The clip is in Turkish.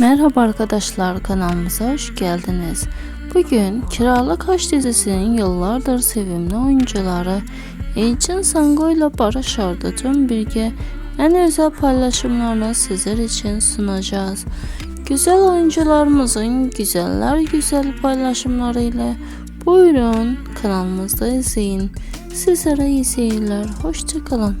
Merhaba arkadaşlar kanalımıza hoş geldiniz. Bugün Kiralık Aşk dizisinin yıllardır sevimli oyuncuları Elçin Sango ile Barış Arduç'un birge en özel paylaşımlarını sizler için sunacağız. Güzel oyuncularımızın güzeller güzel paylaşımlarıyla buyurun kanalımızda izleyin. Sizlere iyi seyirler. Hoşçakalın.